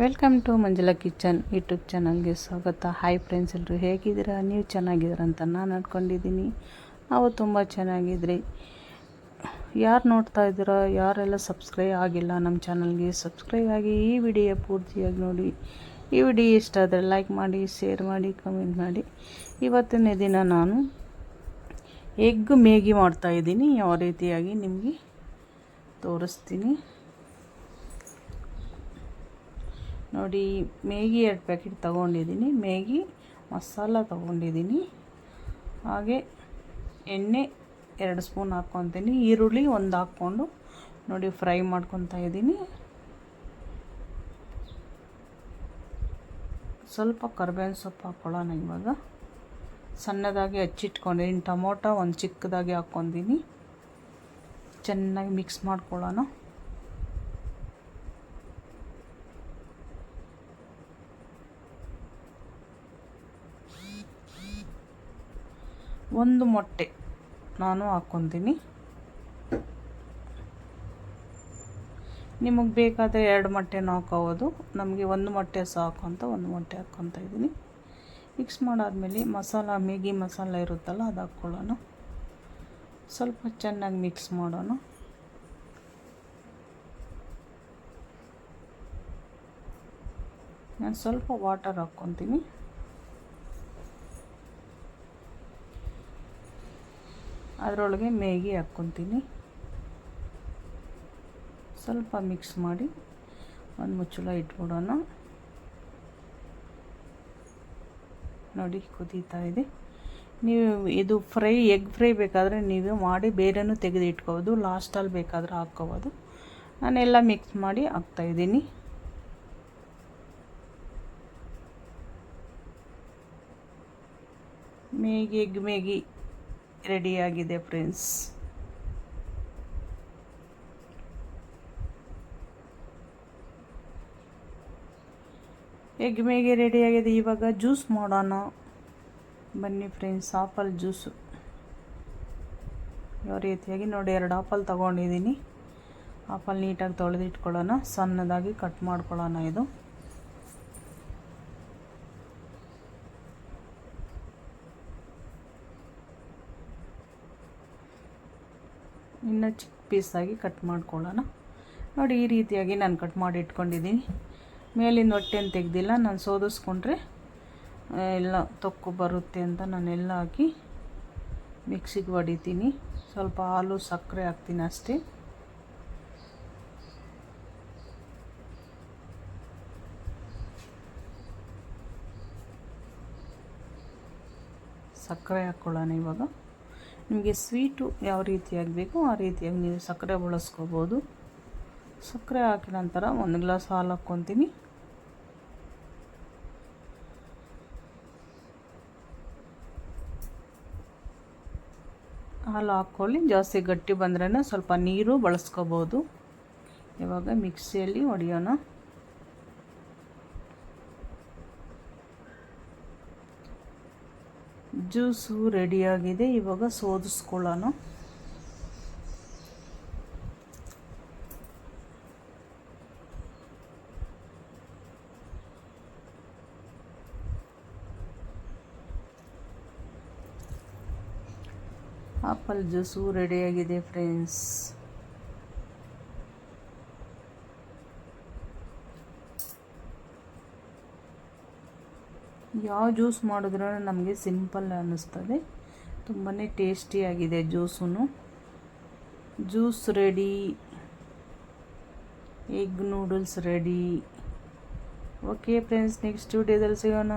Welcome to Manjula kitchen YouTube ಚಾನಲ್ಗೆ ಸ್ವಾಗತ. Hi friends ಎಲ್ಲರೂ ಹೇಗಿದ್ದೀರಾ? ನೀವು ಚೆನ್ನಾಗಿದ್ದೀರಾ ಅಂತ ನಾನು ಅಂದ್ಕೊಂಡಿದ್ದೀನಿ ನಾವು ತುಂಬ ಚೆನ್ನಾಗಿದ್ರಿ. ಯಾರು ನೋಡ್ತಾ ಇದ್ದೀರಾ? ಯಾರೆಲ್ಲ ಸಬ್ಸ್ಕ್ರೈಬ್ ಆಗಿಲ್ಲ ನಮ್ಮ ಚಾನಲ್ಗೆ ಸಬ್ಸ್ಕ್ರೈಬ್ ಆಗಿ ಈ ವಿಡಿಯೋ ಪೂರ್ತಿಯಾಗಿ ನೋಡಿ. ಈ ವಿಡಿಯೋ ಇಷ್ಟ ಆದರೆ ಲೈಕ್ ಮಾಡಿ ಶೇರ್ ಮಾಡಿ ಕಮೆಂಟ್ ಮಾಡಿ. ಇವತ್ತಿನ ದಿನ ನಾನು ಎಗ್ ಮೇಗಿ ಮಾಡ್ತಾಯಿದ್ದೀನಿ ಯಾವ ರೀತಿಯಾಗಿ ನಿಮಗೆ ತೋರಿಸ್ತೀನಿ. ನೋಡಿ, ಮೇಗಿ ಎರಡು ಪ್ಯಾಕೆಟ್ ತೊಗೊಂಡಿದ್ದೀನಿ. ಮೇಗಿ, ಮಸಾಲ ತೊಗೊಂಡಿದ್ದೀನಿ. ಹಾಗೆ ಎಣ್ಣೆ ಎರಡು ಸ್ಪೂನ್ ಹಾಕ್ಕೊತೀನಿ. ಈರುಳ್ಳಿ ಒಂದು ಹಾಕ್ಕೊಂಡು ನೋಡಿ ಫ್ರೈ ಮಾಡ್ಕೊತಾ ಇದ್ದೀನಿ. ಸ್ವಲ್ಪ ಕರ್ಬೇವಿನ ಸೊಪ್ಪು ಹಾಕ್ಕೊಳ್ಳೋಣ ಇವಾಗ. ಸಣ್ಣದಾಗಿ ಹಚ್ಚಿಟ್ಕೊಂಡಿದ್ದೀನಿ. ಟೊಮೊಟೊ ಒಂದು ಚಿಕ್ಕದಾಗಿ ಹಾಕ್ಕೊಂಡಿನಿ ಚೆನ್ನಾಗಿ ಮಿಕ್ಸ್ ಮಾಡ್ಕೊಳ್ಳೋಣ. ಒಂದು ಮೊಟ್ಟೆ ನಾನು ಹಾಕ್ಕೊತೀನಿ. ನಿಮಗೆ ಬೇಕಾದರೆ ಎರಡು ಮೊಟ್ಟೆನೂ ಹಾಕೋಬೋದು. ನಮಗೆ ಒಂದು ಮೊಟ್ಟೆ ಸಾಕು ಅಂತ ಒಂದು ಮೊಟ್ಟೆ ಹಾಕ್ಕೊತ ಇದ್ದೀನಿ. ಮಿಕ್ಸ್ ಮಾಡಾದಮೇಲೆ ಮಸಾಲ ಮೇಗಿ ಮಸಾಲ ಇರುತ್ತಲ್ಲ ಅದು ಹಾಕ್ಕೊಳ್ಳೋಣ. ಸ್ವಲ್ಪ ಚೆನ್ನಾಗಿ ಮಿಕ್ಸ್ ಮಾಡೋಣ. ನಾನು ಸ್ವಲ್ಪ ವಾಟರ್ ಹಾಕ್ಕೊತೀನಿ. ಅದರೊಳಗೆ ಮೇಗಿ ಹಾಕ್ಕೊತೀನಿ. ಸ್ವಲ್ಪ ಮಿಕ್ಸ್ ಮಾಡಿ ಒಂದು ಮುಚ್ಚಳ ಇಟ್ಬಿಡೋಣ. ನೋಡಿ ಕುದೀತಾ ಇದೆ. ನೀವು ಇದು ಫ್ರೈ ಎಗ್ ಫ್ರೈ ಬೇಕಾದರೆ ನೀವು ಮಾಡಿ ಬೇರೆನೂ ತೆಗೆದು ಇಟ್ಕೋಬೋದು ಲಾಸ್ಟಲ್ಲಿ ಬೇಕಾದರೆ ಹಾಕ್ಕೋಬೋದು. ನಾನೆಲ್ಲ ಮಿಕ್ಸ್ ಮಾಡಿ ಹಾಕ್ತಾಯಿದ್ದೀನಿ ಮೇಗಿ ಎಗ್ ಮೇಗಿ. ರೆಡಿಯಾಗಿದೆ ಫ್ರೆಂಡ್ಸ್. ಎಗ್ ಮೇಗೆ ರೆಡಿಯಾಗಿದೆ. ಇವಾಗ ಜ್ಯೂಸ್ ಮಾಡೋಣ. ಬನ್ನಿ ಫ್ರೆಂಡ್ಸ್, ಆಪಲ್ ಜ್ಯೂಸು. ಯಾವ ರೀತಿಯಾಗಿ ನೋಡಿ, ಎರಡು ಆಪಲ್ ತೊಗೊಂಡಿದ್ದೀನಿ. ಆಪಲ್ ನೀಟಾಗಿ ತೊಳೆದಿಟ್ಕೊಳ್ಳೋಣ, ಸಣ್ಣದಾಗಿ ಕಟ್ ಮಾಡ್ಕೊಳ್ಳೋಣ ಇದು. ಇನ್ನು ಚಿಕ್ಕ ಪೀಸಾಗಿ ಕಟ್ ಮಾಡ್ಕೊಳ್ಳೋಣ. ನೋಡಿ ಈ ರೀತಿಯಾಗಿ ನಾನು ಕಟ್ ಮಾಡಿ ಇಟ್ಕೊಂಡಿದ್ದೀನಿ. ಮೇಲಿನ ಹೊಟ್ಟೆನ ತೆಗೆದಿಲ್ಲ, ನಾನು ಸೋದಿಸ್ಕೊಂಡ್ರೆ ಎಲ್ಲ ತೊಕ್ಕು ಬರುತ್ತೆ ಅಂತ ನಾನೆಲ್ಲ ಹಾಕಿ ಮಿಕ್ಸಿಗೆ ಹೊಡಿತೀನಿ. ಸ್ವಲ್ಪ ಹಾಲು ಸಕ್ಕರೆ ಹಾಕ್ತೀನಿ ಅಷ್ಟೇ. ಸಕ್ಕರೆ ಹಾಕ್ಕೊಳ್ಳೋಣ ಇವಾಗ. ನಿಮಗೆ ಸ್ವೀಟು ಯಾವ ರೀತಿಯಾಗಿ ಬೇಕೋ ಆ ರೀತಿಯಾಗಿ ನೀವು ಸಕ್ಕರೆ ಬಳಸ್ಕೋಬೋದು. ಸಕ್ಕರೆ ಹಾಕಿದ ನಂತರ ಒಂದು ಗ್ಲಾಸ್ ಹಾಲು ಹಾಕ್ಕೊತೀನಿ. ಹಾಲು ಹಾಕ್ಕೊಳ್ಳಿ. ಜಾಸ್ತಿ ಗಟ್ಟಿ ಬಂದ್ರೆ ಸ್ವಲ್ಪ ನೀರು ಬಳಸ್ಕೋಬೋದು. ಇವಾಗ ಮಿಕ್ಸಿಯಲ್ಲಿ ಹೊಡಿಯೋಣ ಜ್ಯೂಸು ರೆಡಿಯಾಗಿದೆ. ಇವಾಗ ಸೋದಿಸ್ಕೊಳ್ಳೋಣ. ಆಪಲ್ ಜ್ಯೂಸು ರೆಡಿಯಾಗಿದೆ ಫ್ರೆಂಡ್ಸ್. ಯಾವ ಜ್ಯೂಸ್ ಮಾಡಿದ್ರೂ ನಮಗೆ ಸಿಂಪಲ್ ಅನ್ನಿಸ್ತದೆ. ತುಂಬಾ ಟೇಸ್ಟಿಯಾಗಿದೆ juice juice ready. Egg noodles ready. Okay friends, next ವಿಡಿಯೋದಲ್ಲಿ ಸಿಗೋಣ.